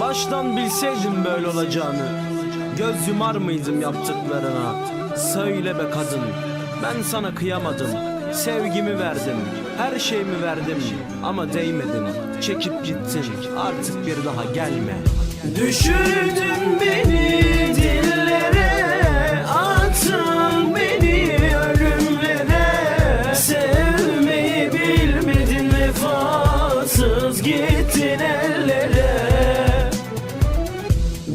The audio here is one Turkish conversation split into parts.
Baştan bilseydim böyle olacağını. Göz yumar mıydım yaptıklarına? Söyle be kadın Ben sana kıyamadım. Sevgimi verdim Her şeyimi verdim Ama değmedin Çekip gittin Artık bir daha gelme. Düşürdün beni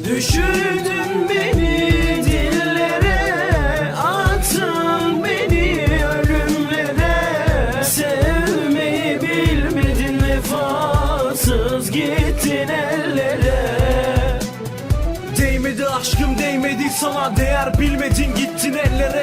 Düşürdün beni dillere Attın beni ölümlere. Sevmeyi bilmedin vefasız gittin ellere. Değmedi aşkım değmedi sana Değer bilmedin gittin ellere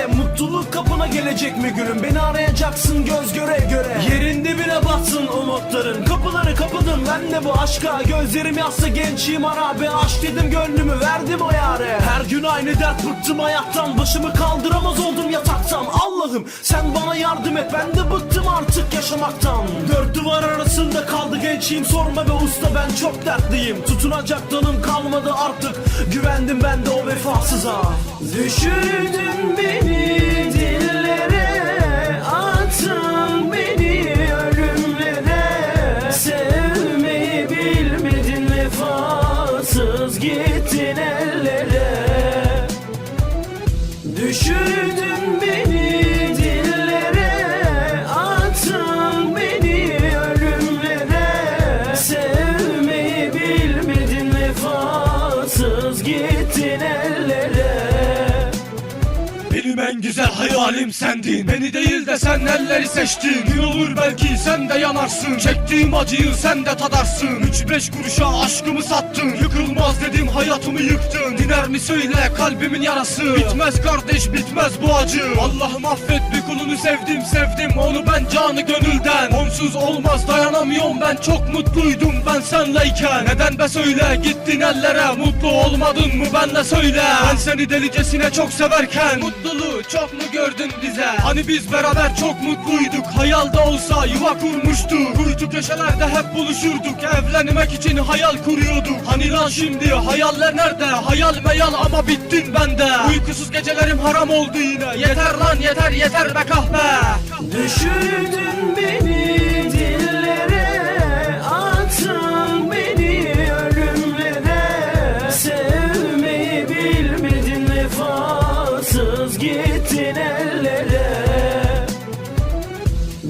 Mutluluk kapına gelecek mi gülüm? Beni arayacaksın göz göre göre. Yerin dibine batsın umutların. Kapıları kapadın ben de bu aşka. Gözlerim yaslı gençliğim harabe. Aşk dedim gönlümü verdim o yare. Her gün aynı dert bıktım hayattan. Başımı kaldıramaz oldum yataktan. Allah'ım sen bana yardım et. Ben de bıktım artık yaşamaktan. Dört duvar arasında kaldı gençliğim. Sorma be usta ben çok dertliyim. Tutunacak dalım kalmadı artık. Güvendim ben de o vefasıza. Düşürdün beni vefasız en güzel hayalim sendin. Beni değil de sen elleri seçtin? Gün olur belki sen de yanarsın. Çektiğim acıyı sen de tadarsın. Üç beş kuruşa aşkımı sattın. Yıkılmaz dedim hayatımı yıktın. Diner mi söyle kalbimin yarası. Bitmez kardeş bitmez bu acı. Allah'ım affet bir kulunu sevdim sevdim Onu ben canı gönülden. Onsuz olmaz dayanamıyorum ben Çok mutluydum ben senleyken. Neden be söyle gittin ellere. Mutlu olmadın mı benle söyle. Ben seni delicesine çok severken. Mutluluğu çok mu gördün bize? Hani biz beraber çok mutluyduk? Hayalde olsa yuva kurmuştuk Kuytu köşelerde hep buluşurduk. Evlenmek için hayal kuruyorduk. Hani lan şimdi hayaller nerede? Hayal meyal ama bittin bende. Uykusuz gecelerim haram oldu yine. Yeter lan yeter yeter be kahpe. Düşürdün beni vefasız gittin ellere.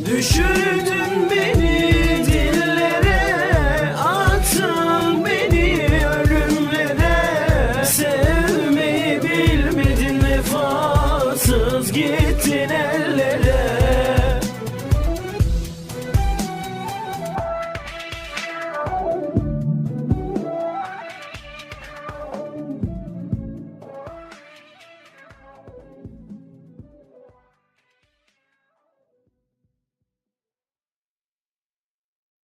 Düşürdün beni dillere Attın beni ölümlere. Sevmeyi bilmedin vefasız gittin ellere